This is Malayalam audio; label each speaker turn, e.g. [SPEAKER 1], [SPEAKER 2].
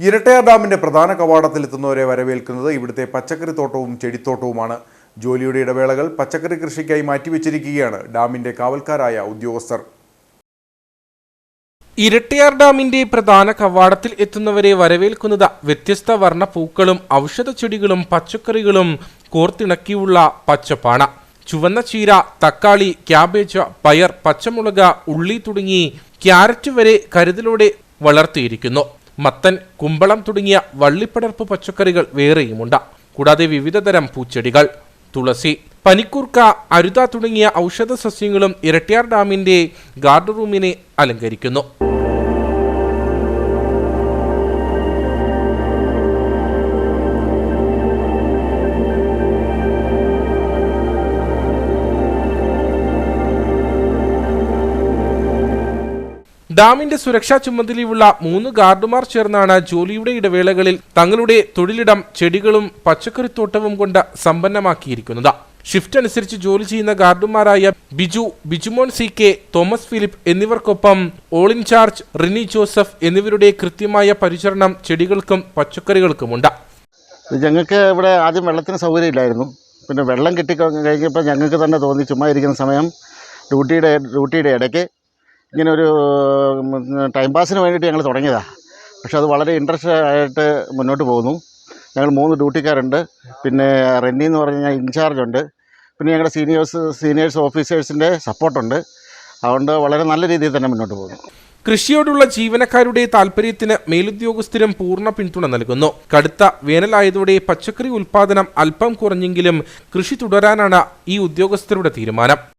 [SPEAKER 1] ഇരട്ടയാർ ഡാമിന്റെ പ്രധാന കവാടത്തിലെത്തുന്നവരെ വരവേൽക്കുന്നത് ഇവിടുത്തെ പച്ചക്കറി തോട്ടവും ചെടിത്തോട്ടവുമാണ്. ജോലിയുടെ ഇടവേളകൾ പച്ചക്കറി കൃഷിക്കായി മാറ്റിവെച്ചിരിക്കുകയാണ് ഡാമിന്റെ കാവൽക്കാരായ ഉദ്യോഗസ്ഥർ.
[SPEAKER 2] ഇരട്ടയാർ ഡാമിന്റെ പ്രധാന കവാടത്തിൽ എത്തുന്നവരെ വരവേൽക്കുന്നത് വ്യത്യസ്ത വർണ പൂക്കളും ഔഷധ ചെടികളും പച്ചക്കറികളും കോർത്തിണക്കിയുള്ള പച്ചപ്പാണ്. ചുവന്ന ചീര തക്കാളി ക്യാബേജ് പയർ പച്ചമുളക് ഉള്ളി തുടങ്ങി ക്യാരറ്റ് വരെ കരുതലോടെ വളർത്തിയിരിക്കുന്നു. മത്തൻ കുമ്പളം തുടങ്ങിയ വള്ളിപ്പടർപ്പ് പച്ചക്കറികൾ വേറെയുമുണ്ട്. കൂടാതെ വിവിധതരം പൂച്ചെടികൾ തുളസി പനിക്കൂർക്ക അരുത തുടങ്ങിയ ഔഷധ സസ്യങ്ങളും ഇരട്ടിയാർ ഡാമിന്റെ ഗാർഡ് റൂമിനെ അലങ്കരിക്കുന്നു. ഡാമിന്റെ സുരക്ഷാ ചുമതലയുള്ള മൂന്ന് ഗാർഡുമാർ ചേർന്നാണ് ജോലിയുടെ ഇടവേളകളിൽ തങ്ങളുടെ തൊഴിലിടം ചെടികളും പച്ചക്കറിത്തോട്ടവും കൊണ്ട് സമ്പന്നമാക്കിയിരിക്കുന്നത്. ഷിഫ്റ്റ് അനുസരിച്ച് ജോലി ചെയ്യുന്ന ഗാർഡുമാരായ Biju Bijumon C K Thomas Philip എന്നിവർക്കൊപ്പം ഓൾ ഇൻചാർജ് റിനി ജോസഫ് എന്നിവരുടെ കൃത്യമായ പരിചരണം ചെടികൾക്കും പച്ചക്കറികൾക്കുമുണ്ട്.
[SPEAKER 3] ഞങ്ങൾക്ക് ഇവിടെ ആദ്യം വെള്ളത്തിന് സൗകര്യമില്ലായിരുന്നു. പിന്നെ വെള്ളം കിട്ടി കഴിഞ്ഞപ്പോൾ ഞങ്ങൾക്ക് തന്നെ തോന്നി ചുമ്മാ ഇരിക്കുന്ന സമയം ഡ്യൂട്ടിയുടെ ഡ്യൂട്ടിയുടെ ഇടയ്ക്ക് ഇങ്ങനെ ഒരു ടൈം പാസിന് വേണ്ടിയിട്ട് ഞങ്ങൾ തുടങ്ങിയതാണ് പക്ഷെ അത് വളരെ ഇൻട്രസ്റ്റ് ആയിട്ട് മുന്നോട്ട് പോകുന്നു. ഞങ്ങൾ മൂന്ന് ഡ്യൂട്ടിക്കാരുണ്ട്. പിന്നെ റെന്നി എന്ന് പറഞ്ഞു കഴിഞ്ഞാൽ ഇൻചാർജുണ്ട്. പിന്നെ ഞങ്ങളുടെ സീനിയേഴ്സ് സീനിയേഴ്സ് ഓഫീസേഴ്സിന്റെ സപ്പോർട്ടുണ്ട്. അതുകൊണ്ട് വളരെ നല്ല രീതിയിൽ തന്നെ മുന്നോട്ട് പോകുന്നു.
[SPEAKER 2] കൃഷിയോടുള്ള ജീവനക്കാരുടെ താൽപര്യത്തിന് മേലുദ്യോഗസ്ഥരും പൂർണ പിന്തുണ നൽകുന്നു. കടുത്ത വേനലായതോടെ പച്ചക്കറി ഉൽപാദനം അല്പം കുറഞ്ഞെങ്കിലും കൃഷി തുടരാനാണ് ഈ ഉദ്യോഗസ്ഥരുടെ തീരുമാനം.